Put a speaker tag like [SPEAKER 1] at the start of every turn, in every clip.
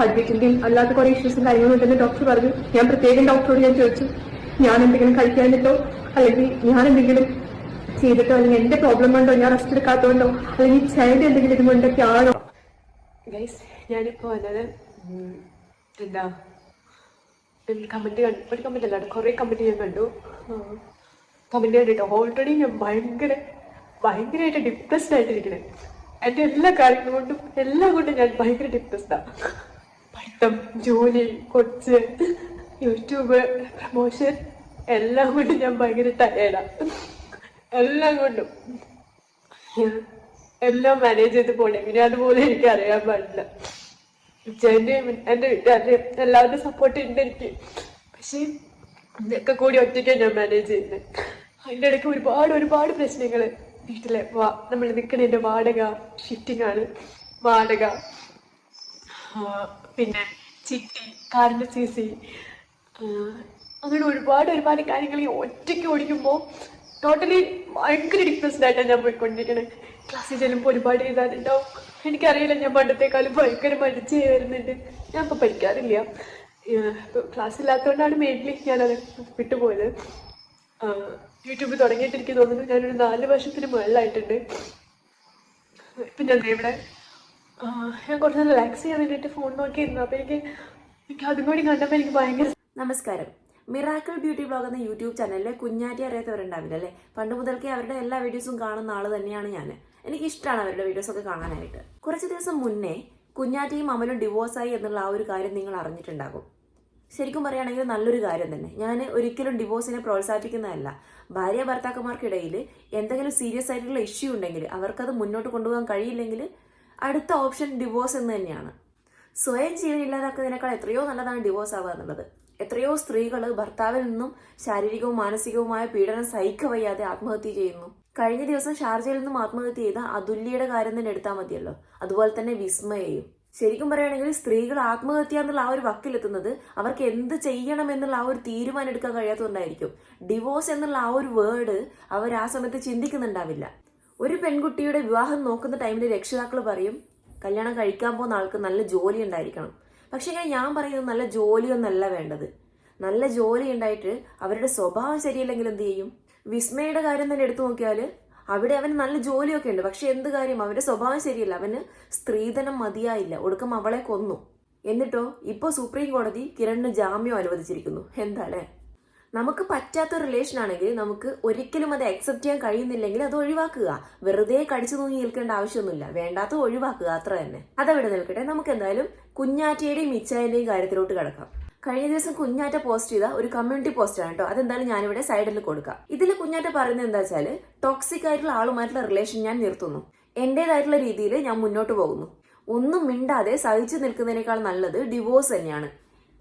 [SPEAKER 1] Heart അല്ലാത്ത കുറെ ഇഷ്യൂസും കാര്യങ്ങളും ഉണ്ടെന്ന് ഡോക്ടർ പറഞ്ഞു. ഞാൻ പ്രത്യേകം ഡോക്ടറോട് ഞാൻ ചോദിച്ചു ഞാൻ എന്തെങ്കിലും കഴിക്കാനിട്ടോ അല്ലെങ്കിൽ ഞാൻ എന്തെങ്കിലും ചെയ്തിട്ടോ? അല്ലെങ്കിൽ എന്റെ പ്രോബ്ലം കൊണ്ടോ ഞാൻ റെസ്റ്റ് എടുക്കാത്തതുകൊണ്ടോ? അല്ലെങ്കിൽ ചൈൽഡ് എന്തെങ്കിലും ഇതുകൊണ്ടൊക്കെ ആണോ? ഗൈസ് ഞാനിപ്പോ വന്നത് എന്താ കമന്റ് കണ്ടു ഒരു കമന്റ് അല്ല കുറെ കമന്റ് ഞാൻ കണ്ടു. കമന്റ് കണ്ടിട്ട് ഓൾറെഡി ഞാൻ ഭയങ്കര ഭയങ്കരമായിട്ട് ഡിപ്രസ്ഡ് ആയിട്ടിരിക്കണേ. എന്റെ എല്ലാ കാര്യങ്ങളും കൊണ്ടും എല്ലാം കൊണ്ടും ഞാൻ ഭയങ്കര ഡിപ്രസ്ഡാ പഠിത്തം ജോലി കൊച്ച് യൂട്യൂബ് പ്രമോഷൻ എല്ലാം കൊണ്ടും ഞാൻ ഭയങ്കര ടയേർഡാ എല്ലാം കൊണ്ടും. എല്ലാം മാനേജ് ചെയ്ത് പോണേ. പിന്നെ അതുപോലെ എനിക്ക് അറിയാൻ പാടില്ല. ഉച്ചേന്റെയും എന്റെ വീട്ടുകാരുടെയും എല്ലാവരുടെയും സപ്പോർട്ട് ഉണ്ട് എനിക്ക്. പക്ഷേ ഇതൊക്കെ കൂടി ഒറ്റയ്ക്കാണ് ഞാൻ മാനേജ് ചെയ്യുന്നത് അതിന്റെ ഇടയ്ക്ക് ഒരുപാട് ഒരുപാട് പ്രശ്നങ്ങൾ വീട്ടിലെ വാ നമ്മൾ നിൽക്കുന്നതിന്റെ വാടക ഷിഫ്റ്റിംഗ് ആണ്. വാടക. പിന്നെ ചിട്ടി കാറിന്റെ സി സി അങ്ങനെ ഒരുപാട് ഒരുപാട് കാര്യങ്ങൾ ഈ ഒറ്റയ്ക്ക് ഓടിക്കുമ്പോൾ ടോട്ടലി ഭയങ്കര ഡിപ്രസ്ഡ് ആയിട്ടാണ് ഞാൻ പോയിക്കൊണ്ടിരിക്കുന്നത് ക്ലാസ്സിൽ ചെല്ലുമ്പോൾ ഒരുപാട് എഴുതാനുണ്ടാവും എനിക്കറിയില്ല ഞാൻ പണ്ടത്തെക്കാളും ഭയങ്കര മടിച്ച് വരുന്നുണ്ട്. ഞാൻ ഇപ്പം പഠിക്കാറില്ല. ക്ലാസ് ഇല്ലാത്തതുകൊണ്ടാണ് മെയിൻലി ഞാനത് വിട്ടുപോയത്. യൂട്യൂബ് തുടങ്ങിയിട്ട് എനിക്ക് തോന്നുന്നു ഞാനൊരു നാല് വർഷത്തിന് മുകളിലായിട്ടുണ്ട് ഇപ്പം ഞാൻ ഇവിടെ ഞാൻ കുറച്ച് റിലാക്സ് ചെയ്യാൻ വേണ്ടിയിട്ട് ഫോൺ നോക്കിയിരുന്നു. അപ്പോൾ എനിക്ക് എനിക്ക് അതും കൂടി കണ്ടപ്പോൾ എനിക്ക് ഭയങ്കര
[SPEAKER 2] നമസ്കാരം. മിറാക്കിൾ ബ്യൂട്ടി ബ്ലോഗ് എന്ന യൂട്യൂബ് ചാനലിൽ കുഞ്ഞാറ്റി അറിയാത്തവരുണ്ടാവില്ല അല്ലേ? പണ്ട് മുതൽക്കേ അവരുടെ എല്ലാ വീഡിയോസും കാണുന്ന ആൾ തന്നെയാണ് ഞാൻ എനിക്ക് ഇഷ്ടമാണ് അവരുടെ വീഡിയോസ് ഒക്കെ കാണാനായിട്ട്. കുറച്ച് ദിവസം മുന്നേ കുഞ്ഞാറ്റിയും അമലും ഡിവോഴ്സായി എന്നുള്ള ആ ഒരു കാര്യം നിങ്ങൾ അറിഞ്ഞിട്ടുണ്ടാകും. ശരിക്കും പറയുകയാണെങ്കിൽ നല്ലൊരു കാര്യം തന്നെ. ഞാൻ ഒരിക്കലും ഡിവോഴ്സിനെ പ്രോത്സാഹിപ്പിക്കുന്നതല്ല. ഭാര്യ ഭർത്താക്കന്മാർക്കിടയിൽ എന്തെങ്കിലും സീരിയസ് ആയിട്ടുള്ള ഇഷ്യൂ ഉണ്ടെങ്കിൽ അവർക്കത് മുന്നോട്ട് കൊണ്ടുപോകാൻ കഴിയില്ലെങ്കിൽ അടുത്ത ഓപ്ഷൻ ഡിവോഴ്സ് എന്ന് തന്നെയാണ്. സ്വയം ജീവൻ ഇല്ലാതാക്കുന്നതിനേക്കാൾ എത്രയോ നല്ലതാണ് ഡിവോഴ്സ് ആവുക എന്നുള്ളത്. എത്രയോ സ്ത്രീകൾ ഭർത്താവിൽ നിന്നും ശാരീരികവും മാനസികവുമായ പീഡനം സഹിക്കവയ്യാതെ ആത്മഹത്യ ചെയ്യുന്നു. കഴിഞ്ഞ ദിവസം ഷാർജയിൽ നിന്നും ആത്മഹത്യ ചെയ്ത അതുല്യയുടെ കാര്യം തന്നെ എടുത്താൽ മതിയല്ലോ. അതുപോലെ തന്നെ വിസ്മയയും. ശരിക്കും പറയുകയാണെങ്കിൽ സ്ത്രീകൾ ആത്മഹത്യ എന്നുള്ള ആ ഒരു വക്കിലെത്തുന്നത് അവർക്ക് എന്ത് ചെയ്യണം എന്നുള്ള ആ ഒരു തീരുമാനം എടുക്കാൻ കഴിയാത്തതുകൊണ്ടായിരിക്കും. ഡിവോഴ്സ് എന്നുള്ള ആ ഒരു വേർഡ് അവർ ആ സമയത്ത് ചിന്തിക്കുന്നുണ്ടാവില്ല. ഒരു പെൺകുട്ടിയുടെ വിവാഹം നോക്കുന്ന ടൈമിൽ രക്ഷിതാക്കൾ പറയും കല്യാണം കഴിക്കാൻ പോകുന്ന ആൾക്ക് നല്ല ജോലി ഉണ്ടായിരിക്കണം. പക്ഷെ ഇങ്ങനെ ഞാൻ പറയുന്നത് നല്ല ജോലിയൊന്നല്ല വേണ്ടത്. നല്ല ജോലി ഉണ്ടായിട്ട് അവരുടെ സ്വഭാവം ശരിയല്ലെങ്കിൽ എന്ത് ചെയ്യും? വിസ്മയുടെ കാര്യം തന്നെ എടുത്തു നോക്കിയാൽ അവിടെ അവന് നല്ല ജോലിയൊക്കെ ഉണ്ട്. പക്ഷെ എന്ത് കാര്യം? അവന്റെ സ്വഭാവം ശരിയല്ല. അവന് സ്ത്രീധനം മതിയായില്ല. ഒടുക്കം അവളെ കൊന്നു. എന്നിട്ടോ ഇപ്പോൾ സുപ്രീം കോടതി കിരണിന് ജാമ്യം അനുവദിച്ചിരിക്കുന്നു. എന്താ നമുക്ക് പറ്റാത്ത റിലേഷൻ ആണെങ്കിൽ നമുക്ക് ഒരിക്കലും അത് അക്സെപ്റ്റ് ചെയ്യാൻ കഴിയുന്നില്ലെങ്കിൽ അത് ഒഴിവാക്കുക. വെറുതെ കടിച്ചു തൂങ്ങി നിൽക്കേണ്ട ആവശ്യമൊന്നുമില്ല. വേണ്ടാത്ത ഒഴിവാക്കുക. അത്ര തന്നെ. അതവിടെ നിൽക്കട്ടെ. നമുക്ക് എന്തായാലും കുഞ്ഞാറ്റയുടെയും മിച്ചായന്റെയും കാര്യത്തിലോട്ട് കിടക്കാം. കഴിഞ്ഞ ദിവസം കുഞ്ഞാറ്റ പോസ്റ്റ് ചെയ്ത ഒരു കമ്മ്യൂണിറ്റി പോസ്റ്റ് ആണ് കേട്ടോ. അതെന്തായാലും ഞാനിവിടെ സൈഡിൽ കൊടുക്കാം. ഇതിൽ കുഞ്ഞാറ്റ പറയുന്നത് എന്താ വെച്ചാൽ ടോക്സിക് ആയിട്ടുള്ള ആളുമായിട്ടുള്ള റിലേഷൻ ഞാൻ നിർത്തുന്നു. എന്റേതായിട്ടുള്ള രീതിയിൽ ഞാൻ മുന്നോട്ട് പോകുന്നു. ഒന്നും മിണ്ടാതെ സഹിച്ചു നിൽക്കുന്നതിനേക്കാൾ നല്ലത് ഡിവോഴ്സ് തന്നെയാണ്.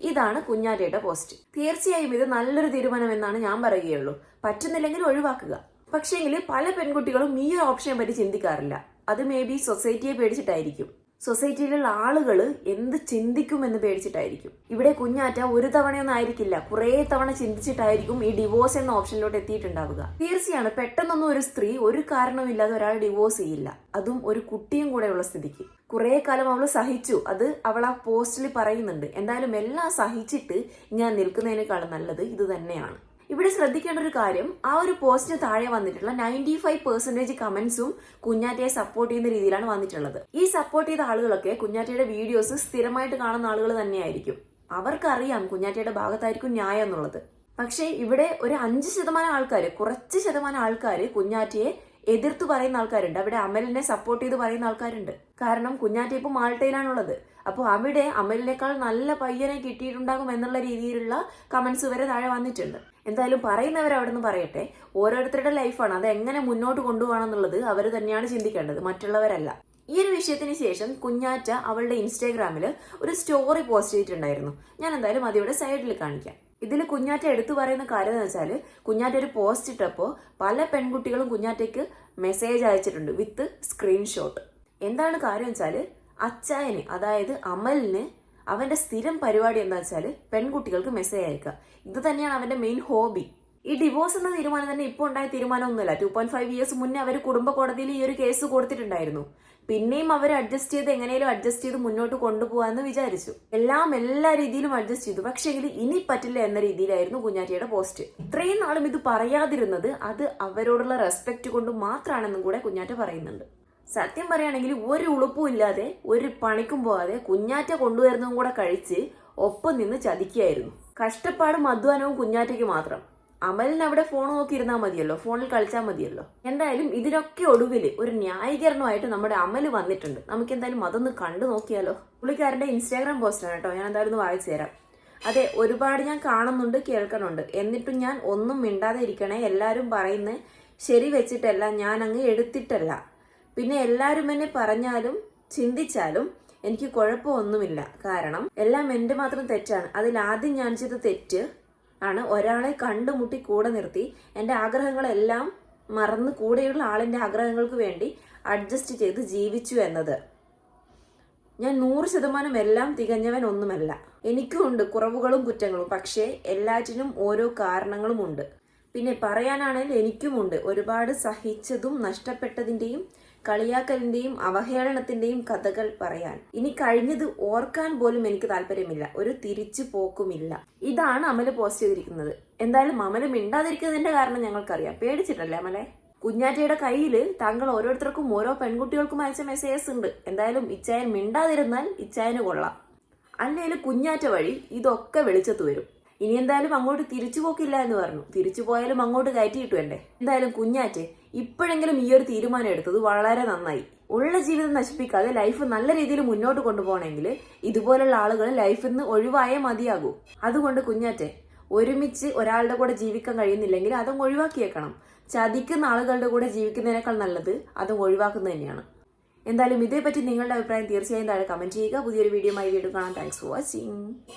[SPEAKER 2] ഇതാണ് കുഞ്ഞാറ്റയുടെ പോസ്റ്റ്. തീർച്ചയായും ഇത് നല്ലൊരു തീരുമാനം എന്നാണ് ഞാൻ പറയുകയുള്ളൂ. പറ്റുന്നില്ലെങ്കിൽ ഒഴിവാക്കുക. പക്ഷേങ്കിൽ പല പെൺകുട്ടികളും ഈ ഓപ്ഷനെ പറ്റി ചിന്തിക്കാറില്ല. അത് മേ ബി സൊസൈറ്റിയെ പേടിച്ചിട്ടായിരിക്കും. സൊസൈറ്റിയിലുള്ള ആളുകൾ എന്ത് ചിന്തിക്കുമെന്ന് പേടിച്ചിട്ടായിരിക്കും. ഇവിടെ കുഞ്ഞാറ്റ ഒരു തവണയൊന്നും ആയിരിക്കില്ല. കുറേ തവണ ചിന്തിച്ചിട്ടായിരിക്കും ഈ ഡിവോഴ്സ് എന്ന ഓപ്ഷനിലോട്ട് എത്തിയിട്ടുണ്ടാവുക. തീർച്ചയാണ് പെട്ടെന്നൊന്നും ഒരു സ്ത്രീ ഒരു കാരണവുമില്ലാതെ ഒരാൾ ഡിവോഴ്സ് ചെയ്യില്ല. അതും ഒരു കുട്ടിയും കൂടെയുള്ള സ്ഥിതിക്ക്. കുറേ കാലം അവൾ സഹിച്ചു. അത് അവൾ ആ പോസ്റ്റിൽ പറയുന്നുണ്ട്. എന്തായാലും എല്ലാം സഹിച്ചിട്ട് ഞാൻ നിൽക്കുന്നതിനേക്കാളും നല്ലത് ഇത് തന്നെയാണ്. ഇവിടെ ശ്രദ്ധിക്കേണ്ട ഒരു കാര്യം ആ ഒരു പോസ്റ്റിന് താഴെ വന്നിട്ടുള്ള നയന്റി ഫൈവ് പെർസെന്റേജ് കമന്റ്സും കുഞ്ഞാറ്റയെ സപ്പോർട്ട് ചെയ്യുന്ന രീതിയിലാണ് വന്നിട്ടുള്ളത്. ഈ സപ്പോർട്ട് ചെയ്ത ആളുകളൊക്കെ കുഞ്ഞാറ്റയുടെ വീഡിയോസ് സ്ഥിരമായിട്ട് കാണുന്ന ആളുകൾ തന്നെയായിരിക്കും. അവർക്കറിയാം കുഞ്ഞാറ്റയുടെ ഭാഗത്തായിരിക്കും ന്യായം എന്നുള്ളത്. പക്ഷേ ഇവിടെ ഒരു അഞ്ച് ശതമാനം ആൾക്കാർ കുറച്ച് ശതമാനം ആൾക്കാർ കുഞ്ഞാറ്റയെ എതിർത്ത് പറയുന്ന ആൾക്കാരുണ്ട്. അവിടെ അമലിനെ സപ്പോർട്ട് ചെയ്ത് പറയുന്ന ആൾക്കാരുണ്ട്. കാരണം കുഞ്ഞാറ്റി ഇപ്പോൾ മാൾട്ടയിലാണുള്ളത്. അപ്പോൾ അവിടെ അമലിനേക്കാൾ നല്ല പയ്യനെ കിട്ടിയിട്ടുണ്ടാകും എന്നുള്ള രീതിയിലുള്ള കമന്റ്സ് വരെ താഴെ വന്നിട്ടുണ്ട്. എന്തായാലും പറയുന്നവർ അവിടെ നിന്ന് പറയട്ടെ. ഓരോരുത്തരുടെ ലൈഫാണ് അത് എങ്ങനെ മുന്നോട്ട് കൊണ്ടുപോകണം എന്നുള്ളത് അവർ തന്നെയാണ് ചിന്തിക്കേണ്ടത്. മറ്റുള്ളവരല്ല. ഈ ഒരു വിഷയത്തിന് ശേഷം കുഞ്ഞാറ്റ അവളുടെ ഇൻസ്റ്റാഗ്രാമിൽ ഒരു സ്റ്റോറി പോസ്റ്റ് ചെയ്തിട്ടുണ്ടായിരുന്നു. ഞാൻ എന്തായാലും അതിവിടെ സൈഡിൽ കാണിക്കാം. ഇതിൽ കുഞ്ഞാറ്റ എടുത്തു പറയുന്ന കാര്യം എന്ന് വെച്ചാൽ കുഞ്ഞാറ്റ ഒരു പോസ്റ്റ് ഇട്ടപ്പോൾ പല പെൺകുട്ടികളും കുഞ്ഞാറ്റയ്ക്ക് മെസ്സേജ് അയച്ചിട്ടുണ്ട് വിത്ത് സ്ക്രീൻഷോട്ട് എന്താണ് കാര്യം വെച്ചാൽ അച്ചായന് അതായത് അമലിന് അവന്റെ സ്ഥിരം പരിപാടി എന്താ വെച്ചാൽ പെൺകുട്ടികൾക്ക് മെസ്സേജ് അയക്കുക. ഇത് തന്നെയാണ് അവന്റെ മെയിൻ ഹോബി ഈ ഡിവോഴ്സ് എന്ന തീരുമാനം തന്നെ ഇപ്പോൾ ഉണ്ടായ തീരുമാനമൊന്നുമല്ല. ടു പോയിന്റ് ഫൈവ് ഇയേഴ്സ് മുന്നേ അവർ കുടുംബ കോടതിയിൽ ഈ ഒരു കേസ് കൊടുത്തിട്ടുണ്ടായിരുന്നു. പിന്നെയും അവർ അഡ്ജസ്റ്റ് ചെയ്ത് എങ്ങനെയും അഡ്ജസ്റ്റ് ചെയ്ത് മുന്നോട്ട് കൊണ്ടുപോകാമെന്ന് വിചാരിച്ചു. എല്ലാം എല്ലാ രീതിയിലും അഡ്ജസ്റ്റ് ചെയ്തു. പക്ഷേങ്കിൽ ഇനി പറ്റില്ല എന്ന രീതിയിലായിരുന്നു കുഞ്ഞാറ്റിയുടെ പോസ്റ്റ് ഇത്രയും നാളും ഇത് പറയാതിരുന്നത് അത് അവരോടുള്ള റെസ്പെക്ട് കൊണ്ട് മാത്രമാണെന്നും കൂടെ കുഞ്ഞാറ്റ പറയുന്നുണ്ട്. സത്യം പറയുകയാണെങ്കിൽ ഒരു ഉളുപ്പും ഇല്ലാതെ ഒരു പണിക്കും പോകാതെ കുഞ്ഞാറ്റ കൊണ്ടുവരുന്നതും കൂടെ കഴിച്ച് ഒപ്പം നിന്ന് ചതിക്കുകയായിരുന്നു. കഷ്ടപ്പാടും അധ്വാനവും കുഞ്ഞാറ്റയ്ക്ക് മാത്രം. അമലിന് അവിടെ ഫോൺ നോക്കിയിരുന്നാൽ മതിയല്ലോ ഫോണിൽ കളിച്ചാൽ മതിയല്ലോ. എന്തായാലും ഇതിനൊക്കെ ഒടുവിൽ ഒരു ന്യായീകരണമായിട്ട് നമ്മുടെ അമൽ വന്നിട്ടുണ്ട്. നമുക്ക് എന്തായാലും അതൊന്ന് കണ്ടു നോക്കിയാലോ? പുള്ളിക്കാരന്റെ ഇൻസ്റ്റാഗ്രാം പോസ്റ്റാണ് കേട്ടോ ഞാൻ എന്തായാലും ഒന്ന് വായിച്ചു തരാം. അതെ ഒരുപാട് ഞാൻ കാണുന്നുണ്ട് കേൾക്കണുണ്ട് എന്നിട്ടും ഞാൻ ഒന്നും മിണ്ടാതെ ഇരിക്കണേ എല്ലാവരും പറയുന്നത് ശരി വെച്ചിട്ടല്ല ഞാൻ അങ്ങ് എടുത്തിട്ടല്ല. പിന്നെ എല്ലാവരും എന്നെ പറഞ്ഞാലും ചിന്തിച്ചാലും എനിക്ക് കുഴപ്പമൊന്നുമില്ല. കാരണം എല്ലാം എന്റെ മാത്രം തെറ്റാണ്. അതിൽ ആദ്യം ഞാൻ ചെയ്ത തെറ്റ് ആണ് ഒരാളെ കണ്ടുമുട്ടി കൂടെ നിർത്തി. എന്റെ ആഗ്രഹങ്ങളെല്ലാം മറന്ന് കൂടെയുള്ള ആളിന്റെ ആഗ്രഹങ്ങൾക്ക് വേണ്ടി അഡ്ജസ്റ്റ് ചെയ്ത് ജീവിച്ചു എന്നത്. ഞാൻ നൂറ് ശതമാനം എല്ലാം തികഞ്ഞവൻ ഒന്നുമല്ല. എനിക്കും ഉണ്ട് കുറവുകളും കുറ്റങ്ങളും. പക്ഷേ എല്ലാറ്റിനും ഓരോ കാരണങ്ങളുമുണ്ട് പിന്നെ പറയാനാണെങ്കിൽ എനിക്കുമുണ്ട് ഒരുപാട് സഹിച്ചതും നഷ്ടപ്പെട്ടതിന്റെയും കളിയാക്കലിന്റെയും അവഹേളനത്തിന്റെയും കഥകൾ പറയാൻ. ഇനി കഴിഞ്ഞത് ഓർക്കാൻ പോലും എനിക്ക് താല്പര്യമില്ല. ഒരു തിരിച്ചു പോക്കുമില്ല. ഇതാണ് അമൽ പോസ്റ്റ് ചെയ്തിരിക്കുന്നത്. എന്തായാലും അമൽ മിണ്ടാതിരിക്കുന്നതിന്റെ കാരണം ഞങ്ങൾക്കറിയാം. പേടിച്ചിട്ടല്ലേ അമലെ? കുഞ്ഞാറ്റയുടെ കയ്യിൽ താങ്കൾ ഓരോരുത്തർക്കും ഓരോ പെൺകുട്ടികൾക്കും അയച്ച മെസ്സേജസ് ഉണ്ട്. എന്തായാലും ഇച്ചായൻ മിണ്ടാതിരുന്നാൽ ഇച്ചായന് കൊള്ളാം. അല്ലെങ്കിൽ കുഞ്ഞാറ്റ വഴി ഇതൊക്കെ വെളിച്ചത്ത് വരും. ഇനി എന്തായാലും അങ്ങോട്ട് തിരിച്ചു പോക്കില്ല എന്ന് പറഞ്ഞു. തിരിച്ചു പോയാലും അങ്ങോട്ട് കയറ്റി കിട്ടുവല്ലേ എന്തായാലും കുഞ്ഞാറ്റ് ഇപ്പോഴെങ്കിലും ഈ ഒരു തീരുമാനം എടുത്തത് വളരെ നന്നായി. ഉള്ള ജീവിതം നശിപ്പിക്കാതെ ലൈഫ് നല്ല രീതിയിൽ മുന്നോട്ട് കൊണ്ടുപോകണമെങ്കിൽ ഇതുപോലുള്ള ആളുകൾ ലൈഫിൽ നിന്ന് ഒഴിവായേ മതിയാകൂ. അതുകൊണ്ട് കുഞ്ഞാറ്റെ ഒരുമിച്ച് ഒരാളുടെ കൂടെ ജീവിക്കാൻ കഴിയുന്നില്ലെങ്കിൽ അതും ഒഴിവാക്കിയേക്കണം. ചതിക്കുന്ന ആളുകളുടെ കൂടെ ജീവിക്കുന്നതിനേക്കാൾ നല്ലത് അതും ഒഴിവാക്കുന്നത് തന്നെയാണ്. എന്തായാലും ഇതേപ്പറ്റി നിങ്ങളുടെ അഭിപ്രായം തീർച്ചയായും താഴെ കമന്റ് ചെയ്യുക. പുതിയൊരു വീഡിയോ ആയി വീണ്ടും കാണാം. Thanks for watching